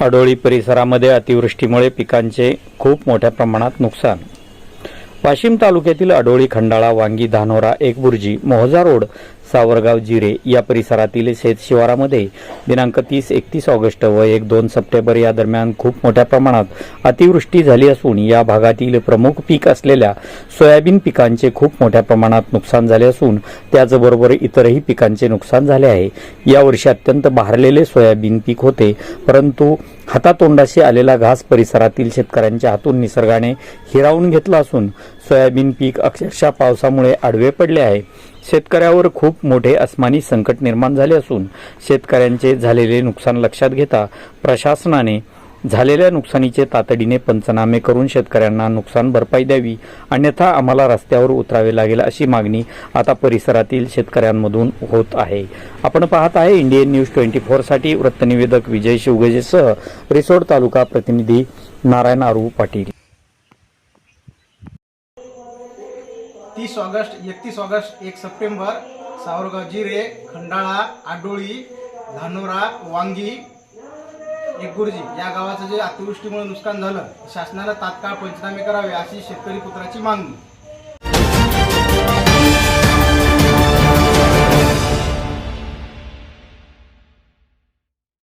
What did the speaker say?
अडोळी परिसरामध्ये अतिवृष्टीमुळे पिकांचे खूप मोठ्या प्रमाणात नुकसान. वाशिम तालुक्यातील अडोळी खंडाळा वांगी धानोरा एकबुर्जी मोहजा रोड सावरगाव जिरे या परिसरातील शेत शिवारामध्ये दिनांक तीस एकतीस ऑगस्ट व एक दोन सप्टेंबर या दरम्यान खूप मोठ्या प्रमाणात अतिवृष्टी झाली असून या भागातील प्रमुख पीक असलेल्या सोयाबीन पिकांचे खूप मोठ्या प्रमाणात नुकसान झाले असून त्याचबरोबर इतरही पिकांचे नुकसान झाले आहे. यावर्षी अत्यंत बहरलेले सोयाबीन पीक होते परंतु हातातोंडाशी आलेला घास परिसरातील शेतकऱ्यांच्या हातून निसर्गाने हिरावून घेतला असून सोयाबीन पीक अक्षरशः पावसामुळे आडवे पडले आहे. शेतकऱ्यावर खूप मोठे अस्मानी संकट निर्माण झाले असून शेतकऱ्यांचे झालेले नुकसान लक्षात घेता प्रशासनाने झालेल्या नुकसानीचे तातडीने पंचनामे करून शेतकऱ्यांना नुकसान भरपाई द्यावी अन्यथा आम्हाला रस्त्यावर उतरावे लागेल अशी मागणी आता परिसरातील शेतकऱ्यांमधून होत आहे. आपण पाहत आहे इंडियन न्यूज ट्वेंटी फोरसाठी वृत्तनिवेदक विजय शिवगजेसह रिसोड तालुका प्रतिनिधी नारायण आरू पाटील. तीस ऑगस्ट एकतीस ऑगस्ट एक सप्टेंबर सावरगाव जिरे खंडाळा आडोळी धानोरा वांगी एकगुर्जी या गावाचं जे अतिवृष्टीमुळे नुकसान झालं शासनाला तात्काळ पंचनामे करावे अशी शेतकरी पुत्राची मागणी.